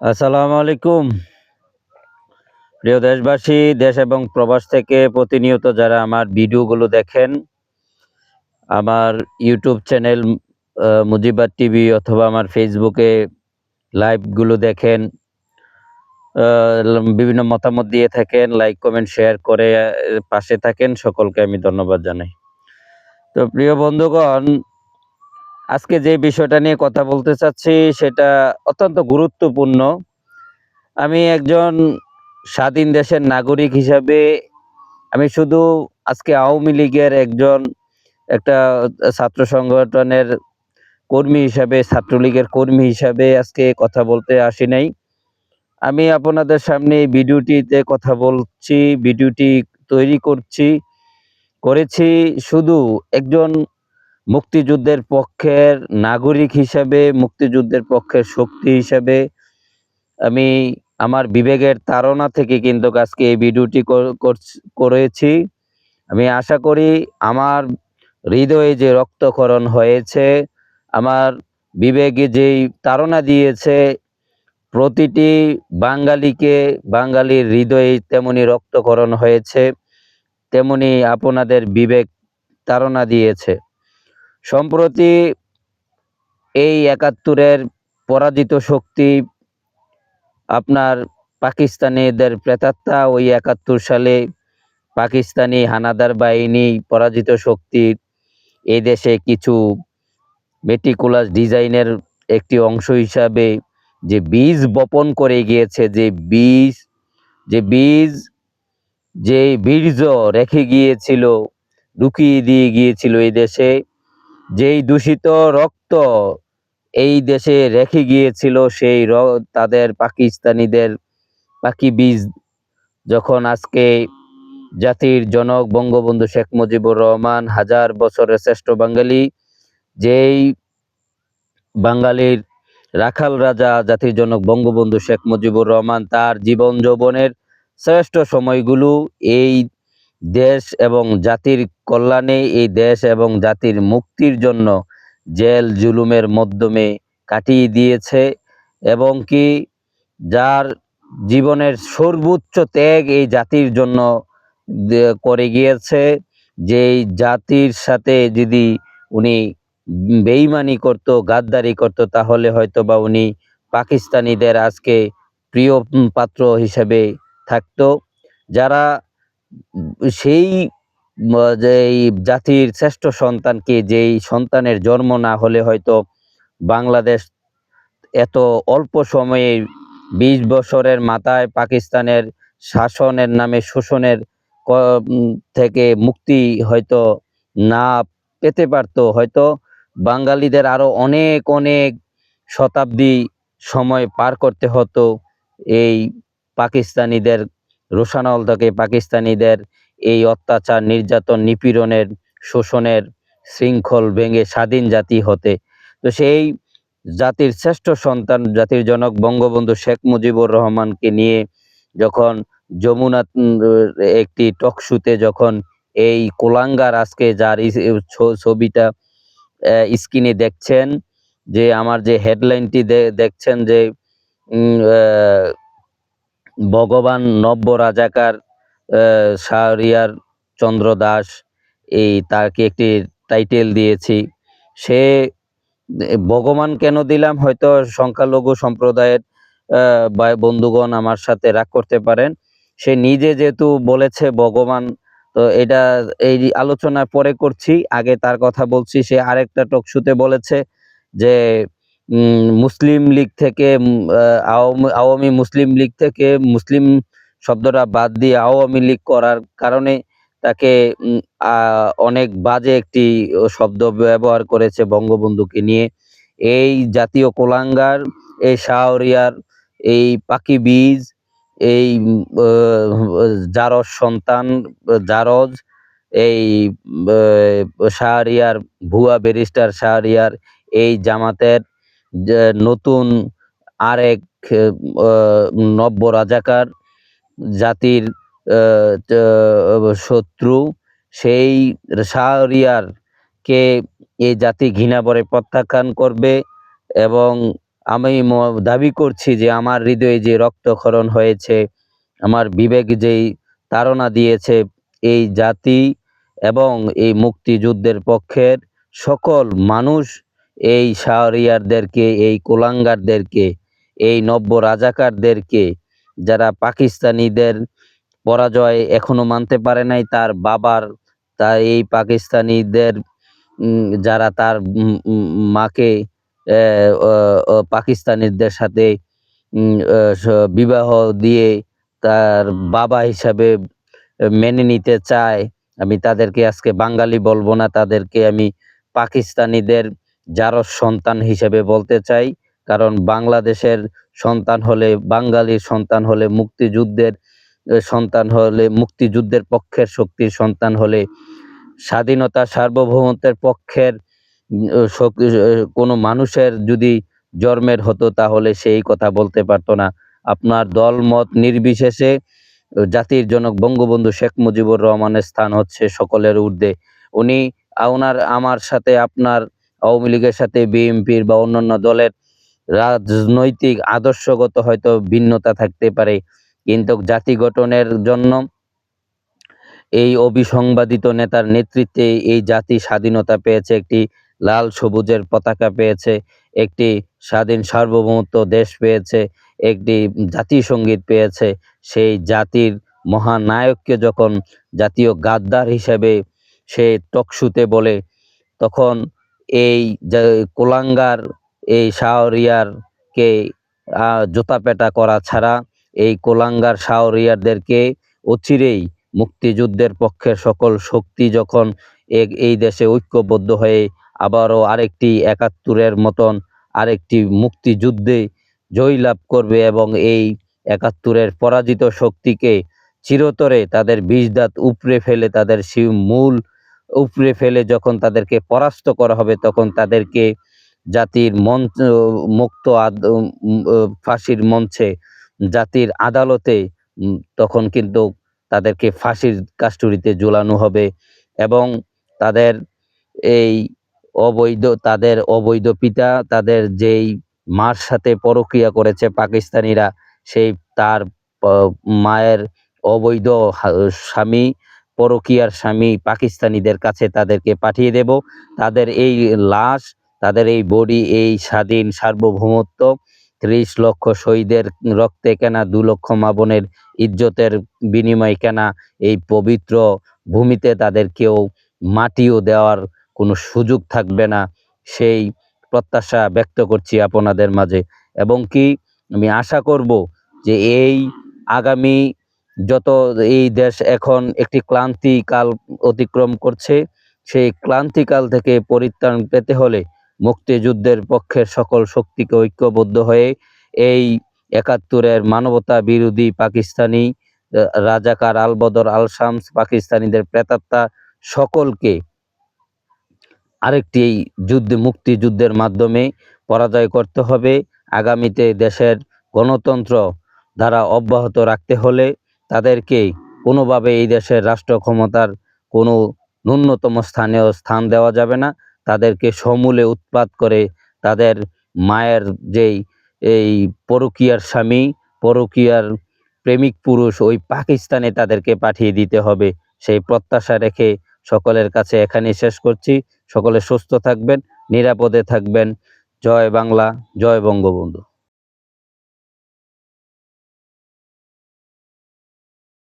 আসসালামু আলাইকুম। প্রিয় দেশবাসী দেশ এবং প্রবাস থেকে প্রতিনিয়ত যারা আমার ভিডিওগুলো দেখেন আমার ইউটিউব চ্যানেল আহ, মুজিবাত টিভি অথবা আমার ফেসবুকে লাইভগুলো দেখেন বিভিন্ন মতামত দিয়ে থাকেন লাইক কমেন্ট শেয়ার করে পাশে থাকেন সকলকে আমি ধন্যবাদ জানাই। তো প্রিয় বন্ধুগণ আজকে যে বিষয়টা নিয়ে কথা বলতে চাচ্ছি, সেটা অত্যন্ত গুরুত্বপূর্ণ। আমি একজন স্বাধীন দেশের নাগরিক হিসাবে আমি শুধু আজকে আওয়ামী লীগের একজন একটা ছাত্র সংগঠনের কর্মী হিসাবে, ছাত্রলীগের কর্মী হিসাবে আজকে কথা বলতে আসি নাই। আমি আপনাদের সামনে এই ভিডিওটিতে কথা বলছি, ভিডিওটি তৈরি করছি, করেছি শুধু একজন মুক্তিযুদ্ধের পক্ষের নাগরিক হিসাবে, মুক্তিযুদ্ধের পক্ষের শক্তি হিসাবে আমি আমার বিবেকের তাড়না থেকে কিন্তু আজকে এই ভিডিওটি কর- করছ- আমি আশা করি আমার হৃদয়ে যে রক্তক্ষরণ হয়েছে, আমার বিবেকে যেই তাড়না দিয়েছে, প্রতিটি বাঙালিকে, বাঙালির হৃদয়ে তেমনি রক্তক্ষরণ হয়েছে, তেমনি আপনাদের বিবেক তাড়না দিয়েছে। সম্প্রতি এই একাত্তরের পরাজিত শক্তি আপনার পাকিস্তানিদের প্রেতাত্মা, ওই একাত্তর সালে পাকিস্তানি হানাদার বাহিনী পরাজিত শক্তির এই দেশে কিছু মেটিকুলাস ডিজাইনের একটি অংশ হিসাবে যে বীজ বপন করে গিয়েছে, যে বীজ যে বীজ, যে বীর্য রেখে গিয়েছিল লুকিয়ে দিয়ে গিয়েছিল এই দেশে যেই দূষিত রক্ত এই দেশে রেখে গিয়েছিল, সেই তাদের পাকিস্তানিদের পাকি বীজ যখন আজকে জাতির জনক বঙ্গবন্ধু শেখ মুজিবুর রহমান হাজার বছরের শ্রেষ্ঠ বাঙালি, যেই বাঙালির রাখাল রাজা জাতির জনক বঙ্গবন্ধু শেখ মুজিবুর রহমান তার জীবন যৌবনের শ্রেষ্ঠ সময়গুলো এই দেশ এবং জাতির কল্যাণে এই দেশ এবং জাতির মুক্তির জন্য জেল জুলুমের মাধ্যমে কাটিয়ে দিয়েছে এবং কি যার জীবনের সর্বোচ্চ ত্যাগ এই জাতির জন্য করে গিয়েছে, যেই জাতির সাথে যদি উনি বেইমানি করত, গাদ্দারি করত, তাহলে হয়তো বা উনি পাকিস্তানিদের আজকে প্রিয় পাত্র হিসেবে থাকতো। যারা সেই ম, যে জাতির শ্রেষ্ঠ সন্তানকে যেই সন্তানের জন্ম না হলে হয়তো বাংলাদেশ এত অল্প সময়ে বিশ বছরের মাথায় পাকিস্তানের শাসনের নামে শোষণের থেকে মুক্তি হয়তো না পেতে পারতো। হয়তো বাঙালিদের আরও অনেক অনেক শতাব্দী সময় পার করতে হতো এই পাকিস্তানিদের রোশানল থেকে পাকিস্তানিদের এই অত্যাচার, নির্যাতন, নিপীড়নের শোষণের শৃঙ্খল ভেঙে স্বাধীন জাতি হতে। তো সেই জাতির শ্রেষ্ঠ সন্তান, জাতির জনক বঙ্গবন্ধু শেখ মুজিবুর রহমানকে নিয়ে যখন যমুনা একটি টক শুতে যখন এই কোলাঙ্গার আজকে যার ছবিটা স্ক্রিনে দেখছেন যে, আমার যে হেডলাইনটি দেখছেন যে ভগবান নব্য রাজাকার শাহরিয়ার চন্দ্র দাস, এই তাকে একটি টাইটেল দিয়েছি। সে ভগবান কেন দিলাম? হয়তো সংখ্যালঘু সম্প্রদায়ের বা বন্ধুগণ আমার সাথে রাগ করতে পারেন। সে নিজে যেহেতু বলেছে ভগবান, তো এটা এই আলোচনা পরে করছি। আগে তার কথা বলছি। সে আরেকটা টকশুতে বলেছে যে মুসলিম লীগ থেকে আওয়ামী মুসলিম লীগ থেকে মুসলিম শব্দটা বাদ দিয়ে আওয়ামী লীগ করার কারণে তাকে অনেক বাজে একটি শব্দ ব্যবহার করেছে বঙ্গবন্ধুকে নিয়ে। এই জাতীয় কোলাঙ্গার, এই শাহরিয়ার, এই পাখি বীজ, এই জারজ সন্তান, জারজ, এই শাহরিয়ার, ভুয়া ব্যারিস্টার শাহরিয়ার, এই জামাতের নতুন আরেক নব্য রাজাকার জাতির শত্রু, সেই শাহরিয়ার কে এই জাতি ঘৃণা ভরে প্রত্যাখ্যান করবে এবং আমি দাবি করছি যে আমার হৃদয়ে যে রক্তক্ষরণ হয়েছে, আমার বিবেক যেই তাড়না দিয়েছে, এই জাতি এবং এই মুক্তিযুদ্ধের পক্ষের সকল মানুষ এই শাহরিয়ারদেরকে, এই কোলাঙ্গারদেরকে, এই নব্য রাজাকারদেরকে যারা পাকিস্তানিদের পরাজয় এখনও মানতে পারে নাই, তার বাবার তা এই পাকিস্তানিদের যারা তার মাকে পাকিস্তানিদের সাথে বিবাহ দিয়ে তার বাবা হিসাবে মেনে নিতে চায়, আমি তাদেরকে আজকে বাঙালি বলব না, তাদেরকে আমি পাকিস্তানিদের জারস সন্তান হিসেবে বলতে চাই। কারণ বাংলাদেশের সন্তান হলে, বাঙালির সন্তান হলে, মুক্তিযুদ্ধের সন্তান হলে, মুক্তিযুদ্ধের পক্ষের শক্তির সন্তান হলে, স্বাধীনতা সার্বভৌমত্বের পক্ষের কোনো মানুষের যদি জন্মের হতো তাহলে সেই কথা বলতে পারতো না। আপনার দল মত নির্বিশেষে জাতির জনক বঙ্গবন্ধু শেখ মুজিবুর রহমানের স্থান হচ্ছে সকলের ঊর্ধ্বে। উনি ওনার আমার সাথে আপনার, আওয়ামী লীগের সাথে বিএনপির বা অন্যান্য দলের রাজনৈতিক আদর্শগত হয়তো ভিন্নতা থাকতে পারে, কিন্তু জাতি গঠনের জন্য এই অবিসংবাদিত নেতার নেতৃত্বে এই জাতি স্বাধীনতা পেয়েছে, একটি লাল সবুজের পতাকা পেয়েছে, একটি স্বাধীন সার্বভৌমত্ব দেশ পেয়েছে, একটি জাতীয় সংগীত পেয়েছে, সেই জাতির মহানায়ককে যখন জাতীয় গাদ্দার হিসেবে সে টকশুতে বলে, তখন এই কোলাঙ্গার এই শাহরিয়ারকে জুতাপেটা করা ছাড়া এই কোলাঙ্গার শাহরিয়ারদেরকে অচিরেই মুক্তিযুদ্ধের পক্ষের সকল শক্তি যখন এই দেশে ঐক্যবদ্ধ হয়ে আবারও আরেকটি একাত্তরের মতন আরেকটি মুক্তিযুদ্ধে জয়লাভ করবে এবং এই একাত্তরের পরাজিত শক্তিকে চিরতরে তাদের বিষ দাঁত উপড়ে ফেলে, তাদের সি- মূল উপড়ে ফেলে যখন তাদেরকে পরাস্ত করা হবে, তখন তাদেরকে জাতির মঞ্চ মুক্ত ফাঁসির মঞ্চে জাতির আদালতে তখন কিন্তু তাদেরকে ফাঁসির কাস্টডিতে ঝুলানো হবে এবং তাদের এই অবৈধ, তাদের অবৈধ পিতা, তাদের যেই মার সাথে পরক্রিয়া করেছে পাকিস্তানিরা, সেই তার মায়ের অবৈধ স্বামী পরকীয়ার স্বামী পাকিস্তানিদের কাছে তাদেরকে পাঠিয়ে দেব। তাদের এই লাশ তাদের এই বডি, এই স্বাধীন সার্বভৌমত্ব, ত্রিশ লক্ষ শহীদের রক্তে কেনা দু লক্ষ মাবনের ইজ্জতের বিনিময়ে কেনা এই পবিত্র ভূমিতে তাদের কেউ মাটিও দেওয়ার কোনো সুযোগ থাকবে না, সেই প্রত্যাশা ব্যক্ত করছি আপনাদের মাঝে। এবং কি আমি আশা করব যে এই আগামী যত এই দেশ এখন একটি ক্লান্তিকাল অতিক্রম করছে, সেই ক্লান্তিকাল থেকে পরিত্রাণ পেতে হলে মুক্তিযুদ্ধের পক্ষের সকল শক্তিকে ঐক্যবদ্ধ হয়ে এই একাত্তরের মানবতা বিরোধী পাকিস্তানি রাজাকার আলবদর আল শামস পাকিস্তানিদের প্রেতাত্মা সকলকে আরেকটি যুদ্ধ, মুক্তিযুদ্ধের মাধ্যমে পরাজয় করতে হবে। আগামীতে দেশের গণতন্ত্র দ্বারা অব্যাহত রাখতে হলে তাদেরকে কোনোভাবে এই দেশের রাষ্ট্র ক্ষমতার কোনো ন্যূনতম স্থানেও স্থান দেওয়া যাবে না। তাদেরকে সমূলে উৎপাত করে তাদের মায়ের যেই, এই পরকিয়ার স্বামী, পরকিয়ার প্রেমিক পুরুষ ওই পাকিস্তানে তাদেরকে পাঠিয়ে দিতে হবে। সেই প্রত্যাশা রেখে সকলের কাছে এখানেই শেষ করছি। সকলে সুস্থ থাকবেন, নিরাপদে থাকবেন। জয় বাংলা, জয় বঙ্গবন্ধু।